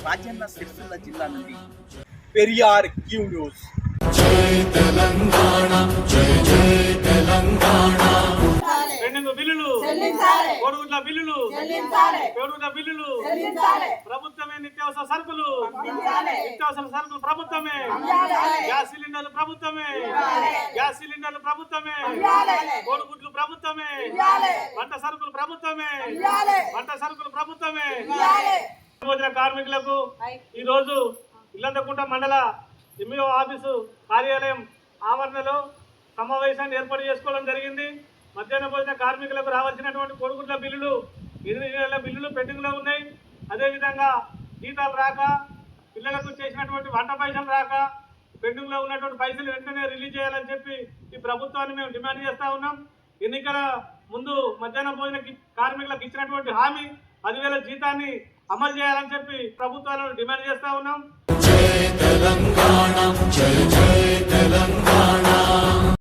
రాజన్న సిరిసిల్ల జిల్లా నుండి Periyar Q news pending బిల్లులు చెల్లించాలి కోడిగుడ్ల బిల్లులు చెల్లించాలి కోడిగుడ్ల బిల్లులు చెల్లించాలి ప్రభుత్వమే నిత్యావసర సరుకులు. నిత్యావసర సరుకులు ప్రభుత్వమే. గ్యాస్ సిలిండర్లు ప్రభుత్వమే గ్యాస్ సిలిండర్లు ప్రభుత్వమే. కోడిగుడ్లు ప్రభుత్వమే. వంట సరుకులు ప్రభుత్వమే. వంట సరుకులు ప్రభుత్వమే భోజన కార్మికులకు ఈ రోజు ఇల్లంతకుంట మండల ఎంఈఓ ఆఫీసు కార్యాలయం ఆవరణలో సమావేశాన్ని ఏర్పాటు చేసుకోవడం జరిగింది. మధ్యాహ్న భోజన కార్మికులకు రావాల్సినటువంటి కొడుకుట్ల బిల్లులు ఎనిమిది నెలల బిల్లులు పెండింగ్లో ఉన్నాయి. అదేవిధంగా జీతాలు రాక పిల్లలకు చేసినటువంటి వంట పైసలు రాక పెండింగ్లో ఉన్నటువంటి పైసలు వెంటనే రిలీజ్ చేయాలని చెప్పి ఈ ప్రభుత్వాన్ని మేము డిమాండ్ చేస్తా ఉన్నాం. ఎన్నికల ముందు మధ్యాహ్న భోజన కార్మికులకు ఇచ్చినటువంటి హామీ పదివేల జీతాన్ని అమలు చేయాలని చెప్పి ప్రభుత్వాలను డిమాండ్ చేస్తా ఉన్నాం.